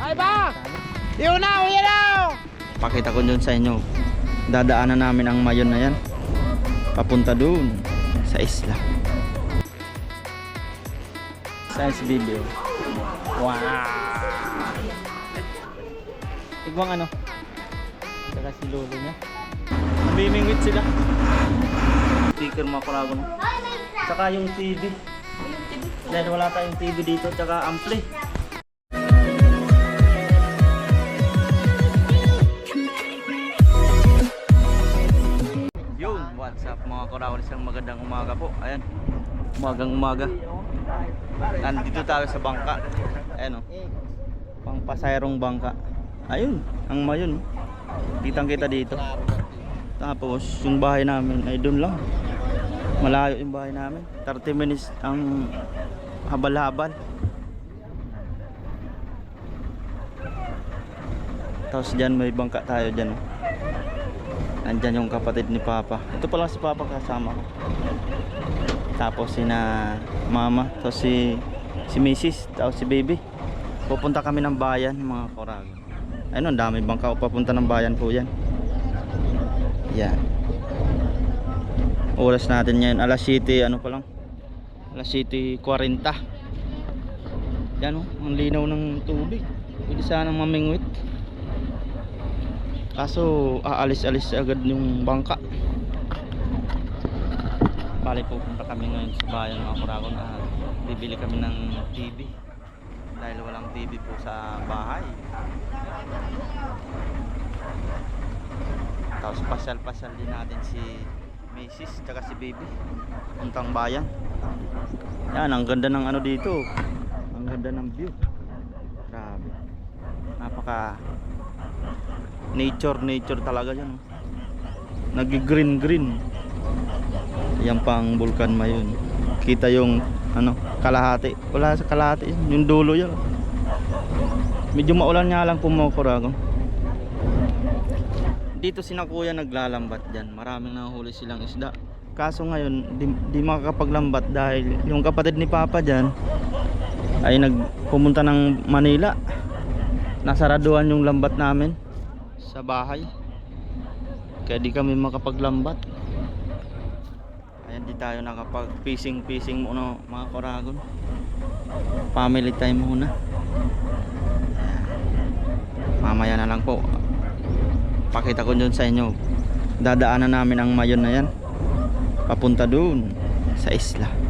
Ay ba? Yun na, yun na! Pakita ko dun sa inyo. Dadaanan namin ang mayon na yan. Papunta dun sa isla. Science video. Wow! Tigwang ano? Saka si lolo niya. Namimingwit sila. Sticker mga kurago no? Saka yung TV. Dahil wala tayong TV dito, tsaka ampli. What's up mga kurawan isang magandang umaga po. Ayan, umagang umaga. Nandito tayo sa bangka. Ayan o, pang pasayrong bangka. Ayun, ang mayon. Kitang kita dito. Tapos, yung bahay namin ay doon lang. Malayo yung bahay namin. 30 minutes ang habal-habal. Tapos dyan may bangka tayo dyan. oh. Nandyan yung kapatid ni Papa. Ito pa lang si Papa kasama ko. Tapos si na Mama. Tapos si si Mrs. Tapos si Baby. Pupunta kami ng bayan mga korago. Ayun, ang dami bangka papunta ng bayan po yan. Yan. Oras natin ngayon. Alas 7, ano pa lang? Alas 7.40. Yan o, ang linaw ng tubig. Pwede sanang mamingwit. Kaso aalis-alis agad yung bangka. Bali pupunta kami ngayon sa bayan mga kuragon na bibili kami ng TV. Dahil walang TV po sa bahay. Tapos pasyal-pasyal din natin si Mrs. tsaka si Baby. Puntang bayan. Yan, ang ganda ng ano dito. Ang ganda ng view. Grabe. Napaka nature nature talaga yan oh. nag-green green. Yan pang bulkan mayon kita yung ano kalahati. Wala sa kalahati yun, yung dulo yan medyo maulan nga lang kumukura dito sina kuya naglalambat dyan. Maraming nahuli silang isda. Kaso ngayon di, di makakapaglambat dahil yung kapatid ni papa dyan ay nagpumunta ng Manila. Nasaraduhan yung lambat namin sa bahay. Kaya di kami makapaglambat. Ayan di tayo nakapag fishing fishing muna mga koragon family time muna. Mamaya na lang po. Pakita ko dun sa inyo. Dadaanan namin ang mayon na yan. Papunta dun sa isla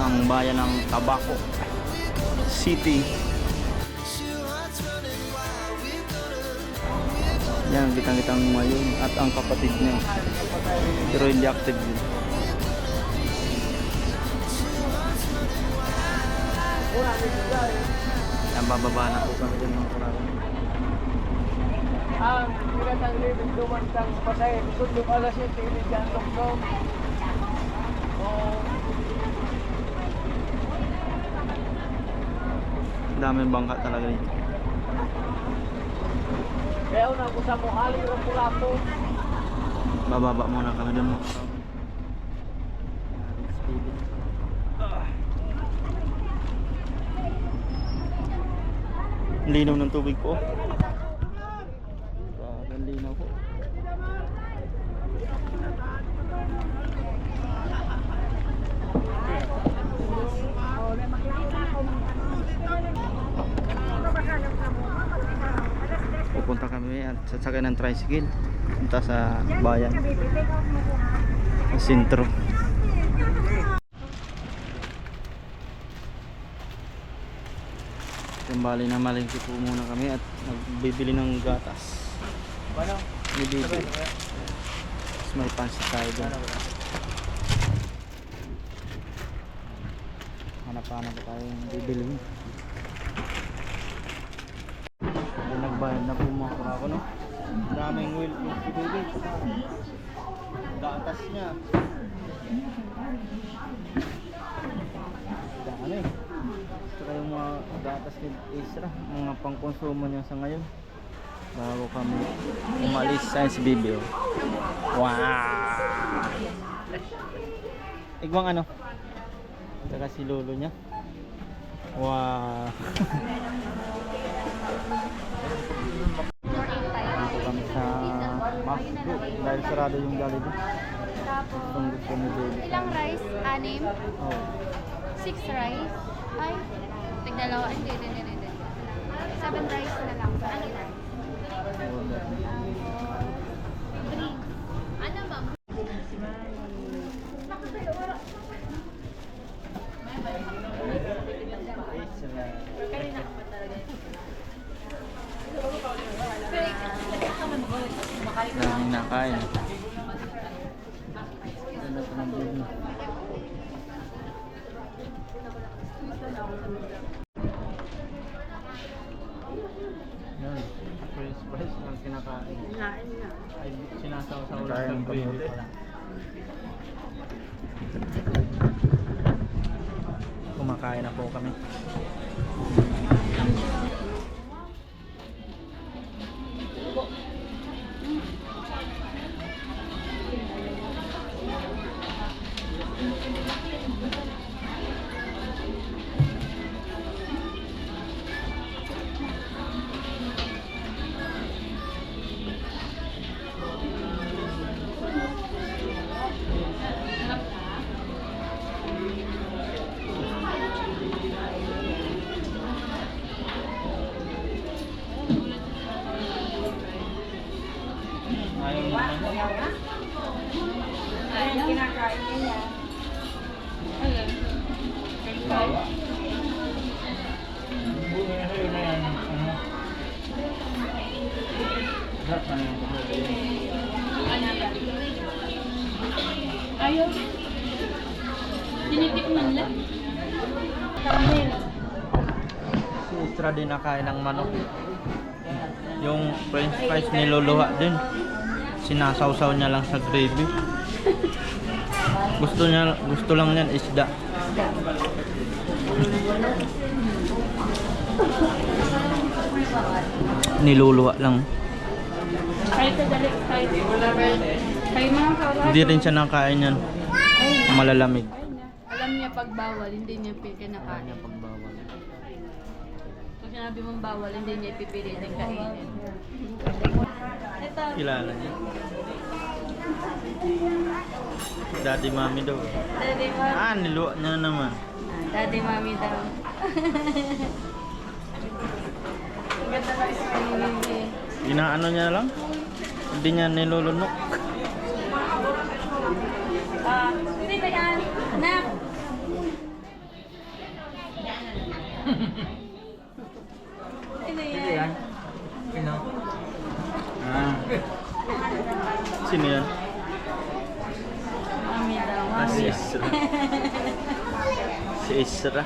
Ang bayan ng Tabaco City. Yan, kitang-kitang mayon at ang kapatid niya. Pero hindi active yun. Yan, bababa na po kami dyan mga kurang. Ang pinatang limit dumantang pasay. Sundong alas 7, hindi dyan tuktok. Oh, Daming bangka talaga dito. kaya una ko sa muhali ng pulato. Bababa muna kami dun. Linaw ng tubig po. Grabe ang linaw po. Pupunta kami at sasakay ng tricycle. Punta sa bayan. Sa sentro. Kumbali na malingki po muna kami at nagbibili ng gatas. Bibili. Tapos may pansit tayo doon. Hanap-hanap tayo yung bibili nagbayad na po mga kurako no. Daming wheel yung si baby. Gatas niya. Dami. Saka yung mga gatas ni Isra, mga pangkonsumo niya sa ngayon. Bago kami umalis sa SBB. oh. Wow! Igwang ano? Saka si lolo niya. Wow! dahil sarado yung Jollibee. Tapos, Itong gusto ni baby. ilang rice? Anim? Oh. Six rice? Ay, tigdalawa. Hindi, hindi, hindi, hindi. Seven rice na lang. Ano rice? order. Three. Ano, ma'am? Daming nakain. Ganda pa ng baby. Yan, french fries kinakain. Ay, sinasaw-saw lang. Kumakain na po kami. Istra din nakain ng manok. Yung french fries niluluha din. Sinasawsaw niya lang sa gravy. Gusto niya gusto lang niyan isda. Niluluwa lang. Hindi rin siya nakain yan. Malalamig. Alam niya pag bawal, hindi niya pi- kinakain. Pag sinabi mong bawal, hindi niya ipipilit ng kainin. Ito. Kilala niya. Daddy mami daw. Daddy mami. Ah, niluwa niya na naman. Daddy mami daw. Ganda ng screen eh. Ginaano niya lang? Hindi niya nilulunok. Ah, hindi ba yan? Anak! Sino yan? Ah. Sino yan? Mami daw, Ah, si mami. Isra. Isra.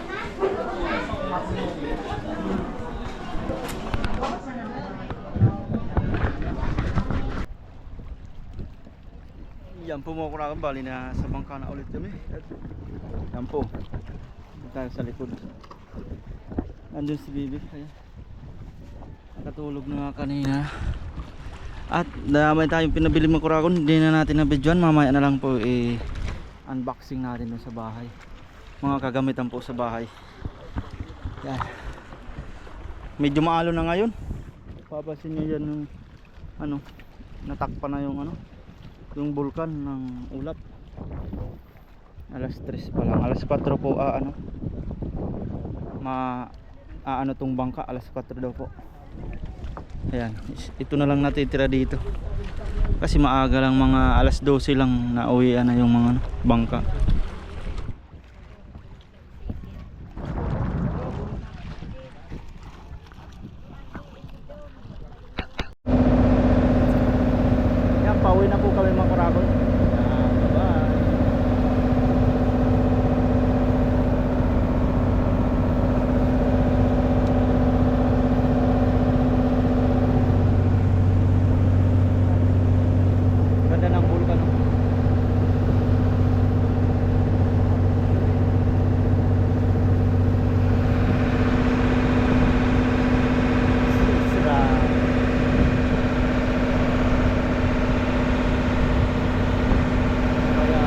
Yan po mga kurakang bali na sa bangka na ulit kami. Yan po. Sa likod. Nandun si Bibi. Ayan. Nakatulog na kanina. At damay tayong pinabili mga kurakon. Hindi na natin na videoan. Mamaya na lang po eh, unboxing natin sa bahay. Mga kagamitan po sa bahay. Yan. Medyo maalo na ngayon. Papasin nyo dyan yung ano, natakpa na yung ano, yung bulkan ng ulap. Alas 3 pa lang. Alas 4 po ah, ano, ma aano tong bangka alas 4 daw po. Ayan, ito na lang natitira dito. Kasi maaga lang mga alas 12 lang na uwi na yung mga ano, bangka. Yan, pauwi na po kami mga kuragon. Ah, bye-bye. Ganda ng bulkan. no? Sira. Kaya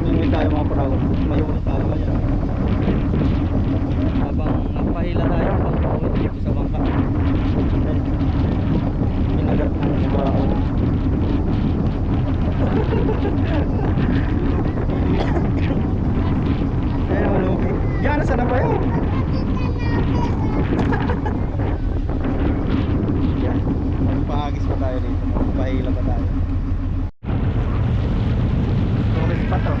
Hindi tayo mga paraw. Mayroon tayo kaya. Habang nagpahila tayo pag pauwi dito sa bangka. Then, Pinagat ng paraw. Kaya malugi. Yan, nasa na ba yun? Yan. Magpaagis pa tayo dito. Magpahila pa tayo. Tourist pa to.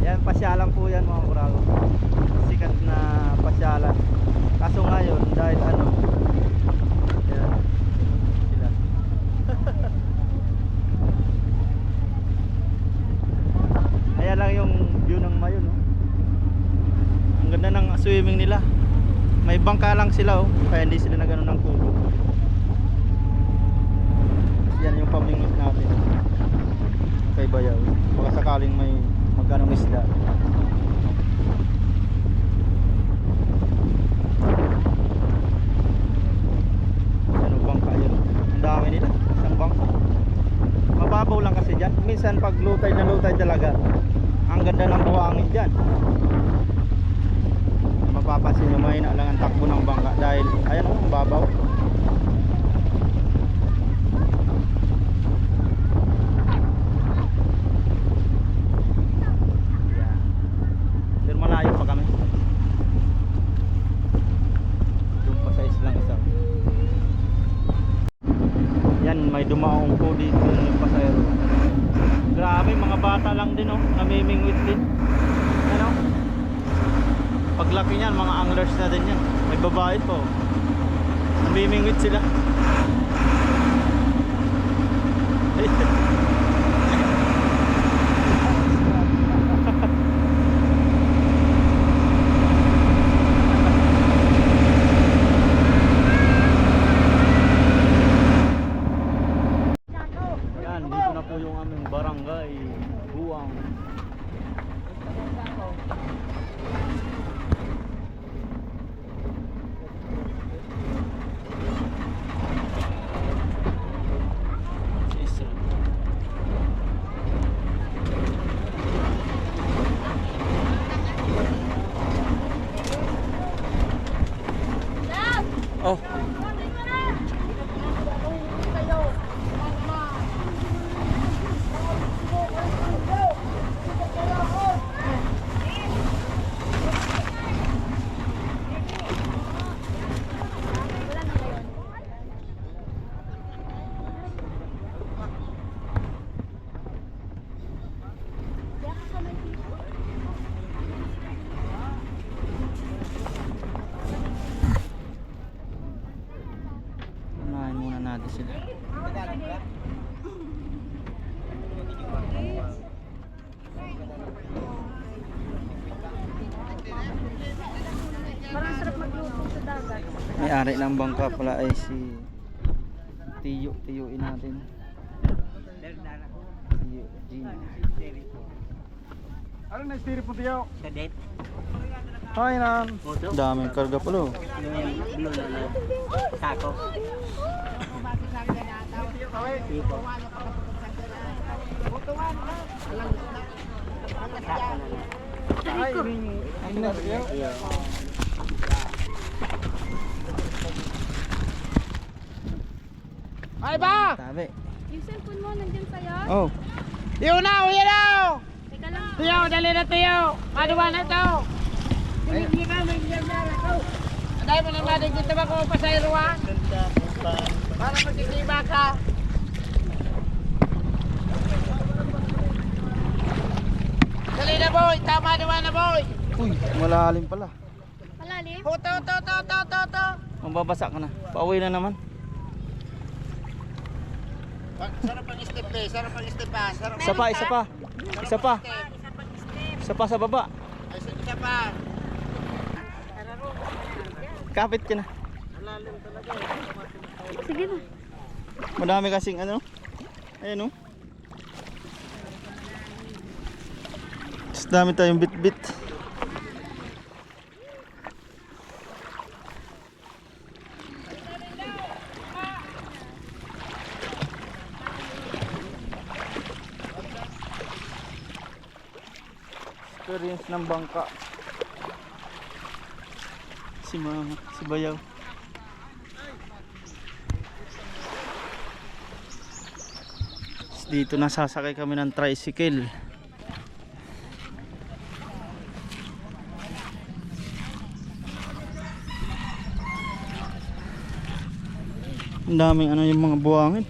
yan, pasyalan po yan mga kurago. Sikat na pasyalan. Kaso ngayon, dahil ano, yan, sila. Ayan lang yung view ng Mayon. No? Ang ganda ng swimming nila. May bangka lang sila oh, kaya hindi sila nagano Parang sarap magluto sa dagat. May-ari ng bangka pala ay si Tiyo, tiyuin natin. Tiyo, Gina. Ano na istiri po tiyo? Hi, Nan. Daming karga pala. oh. Ay, ring. Ano na Ay ba? Tabi. Yung cellphone mo nandyan sa'yo? Oh, Tiyo na, uya na! Teka lang. Tiyo, dali na tiyo! Maduwa na to! Hindi na, may hindi na to! Dahil mo naman din kita ba kung pasayruan? Para magkisiba ka! Dali na boy! Tama naman na boy! uy, malalim pala. Malalim? Ho, to, to, to, to, to, to! Mababasa ka na. Pauwi na naman. Sarap ang step eh, sarap ang step pa, sarap Isa pa, isa pa. Isa pa. Isa pa sa baba. Ay, isa pa. Kapit ka na. Sige na. Madami kasing ano. Ayan oh. Mas dami tayong bit-bit. Ng bangka. Si mama, si bayaw. Dito nasasakay kami ng tricycle. Ang daming ano yung mga buwangin.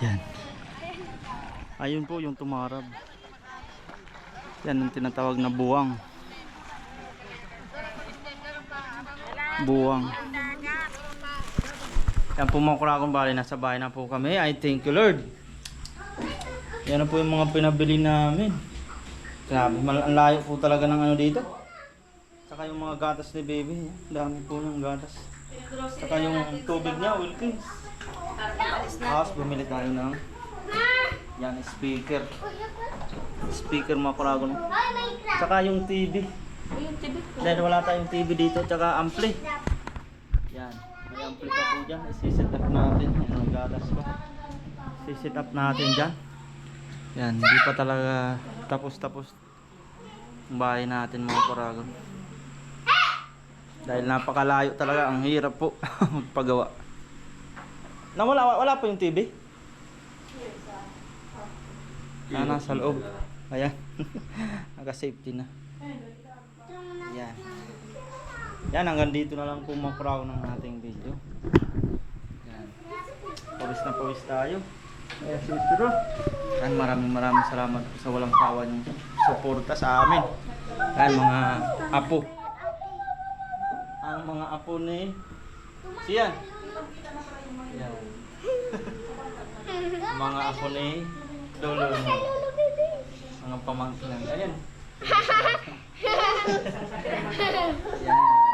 Yan. Ayun po yung tumarab. Yan ang tinatawag na buwang. Buwang. Yan po mga kurakong bali, nasa bahay na po kami. I thank you Lord. Yan na po yung mga pinabili namin. Grabe, ang layo po talaga ng ano dito. Saka yung mga gatas ni baby. yan. Dami po ng gatas. Saka yung tubig niya, Wilkins. Tapos bumili tayo ng yan, speaker. Speaker mga kurakong. Saka yung TV. Dahil wala tayong TV dito, tsaka ampli. Yan. May ampli pa po dyan. Isiset up natin. Yan, ang gatas pa. Isiset up natin dyan. Yan, hindi pa talaga tapos-tapos ang bahay natin mga paragon. Dahil napakalayo talaga, ang hirap po magpagawa. Na wala, wala pa yung TV? Ah, nasa loob. Ayan. Naka-safety na. Yan. Yan, hanggang dito na lang po mga crown ng ating video. Yan. Pawis na pawis tayo. Ayan si Siro. Yan, maraming maraming salamat sa walang sawa niyong suporta sa amin. Yan, mga apo. Ang mga apo ni Siyan. Yan. Mga ako ni Lolo mga pamangkin lang. Ayan. Yan.